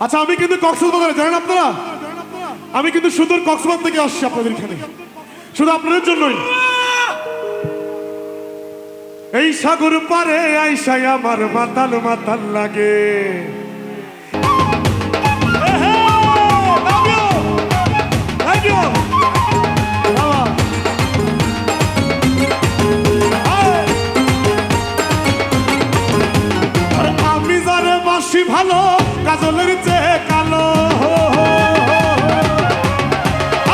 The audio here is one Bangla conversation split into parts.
আচ্ছা আমি কিন্তু কক্সবাজারে, জানেন আপনারা? আমি কিন্তু সুন্দর কক্সবাজার থেকে আসছি আপনাদের এখানে। শুধু আপনাদের জন্যই। এই সাগর পারে আইসাই আমার মাতাল মাতাল লাগে। কাজলের চেয়ে কালো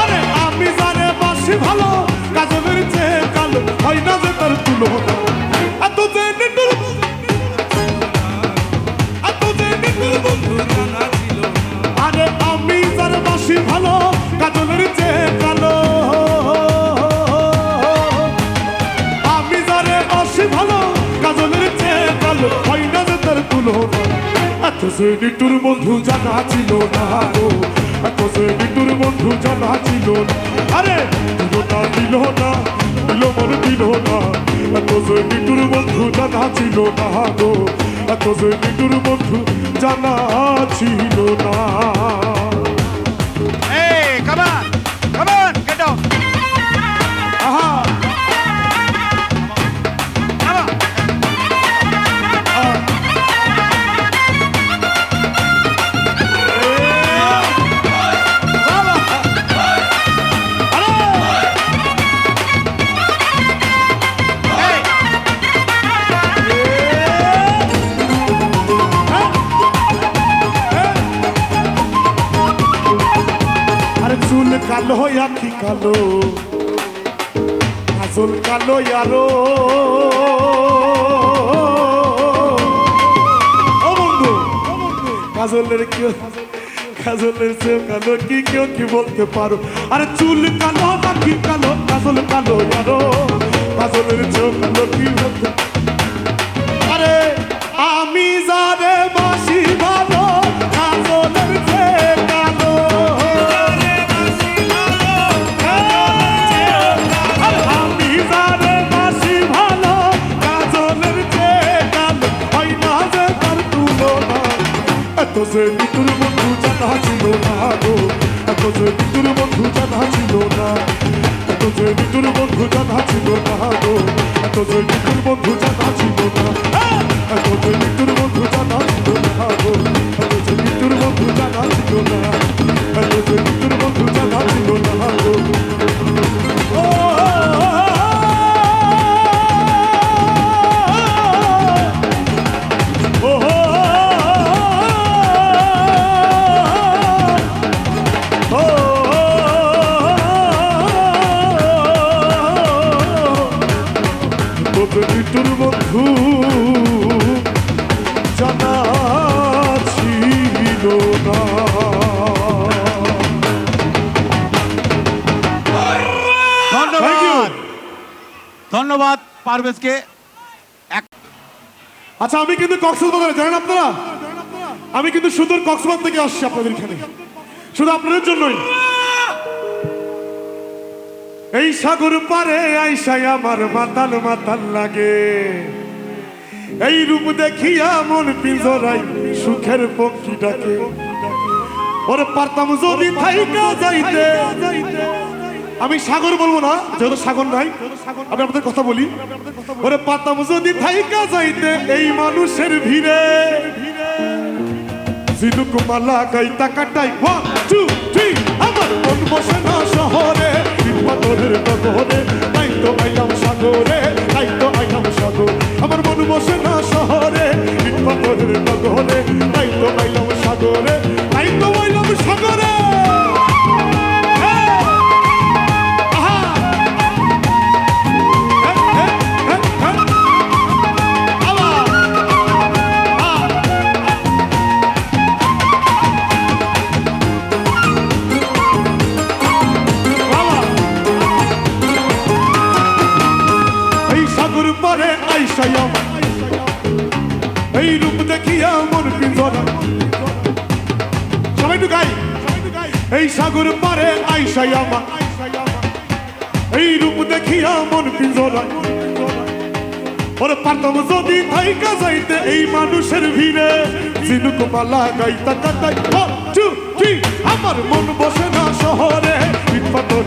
আরে, আমি জানে বাসি ভালো, কাজলের চেয়ে কালো। হয় না যে তার তুলনা এত যে নিটুর এত যে নিটুর বন্ধু আরে এত বিটুর বন্ধু জানা ছিল না গো। এত সে নিটুর বন্ধু জানা ছিল আরে না দিল না দিল মন দিল না। এত সে নিটুর বন্ধু জানা ছিল না গো। এত সে নিটুর বন্ধু জানা ছিল না। Hey, come কালো আখি কালো আসল কালো বন্ধু, কাজলের কেউ কাজলের চেয়ে কালো কি কেউ কি বলতে পারো? আরে চুল কালো, আখি কালো, কাজল কালো আরও। কাজলের চেয়ে কালো কি বলতে যে নিতুর বন্ধু জানা ছিল না গো। এত যে নিতুর বন্ধু জানা ছিল না। এত যে নিতুর বন্ধু জানা ছিল না গো। এত যে বন্ধু জানা ছিল না। বন্ধু জানা ছিল না। ধন্যবাদ। ধন্যবাদ পারভেজকে। আচ্ছা আমি কিন্তু কক্সবাজারে জানেন আপনারা? আমি কিন্তু সুন্দর কক্সবাজার থেকে আসছি আপনাদের এখানে। শুধু আপনাদের জন্যই। এই সাগর পারে আইসাই আমার মাতাল মাতাল লাগে। এই রূপ দেখিয়া মন পিঞ্জরাই সুখের পক্ষী ডাকে। ওরে পারতাম যদি থাইকা যাইতে। আমি সাগর বলব না, যেহেতু সাগর নাই। আমি আপনাদের কথা বলি। ওরে পাতাম যদি থাইকা যাইতে এই মানুষের ভিড়ে। ঝিনুক মালা গাইতা কাটাই। ওয়ান টু থ্রি আমার মন বসে না শহরে। পাথরের নগরে তাই তো আইলাম সাগরে তাই তো বসে না শহরে পাথরের নগরে দেখিয়া মন পিঞ্জরা। সবাই একটু গাই। এই সাগর পারে আইসাই আমার এই রূপ দেখিয়া মন পিঞ্জরা। ওরে পারতাম যদি থাইকা যাইতে এই মানুষের ভিড়ে, ঝিনুক মালা গাইতা কাটাই আমার মন বসে না শহরে ইট পাথর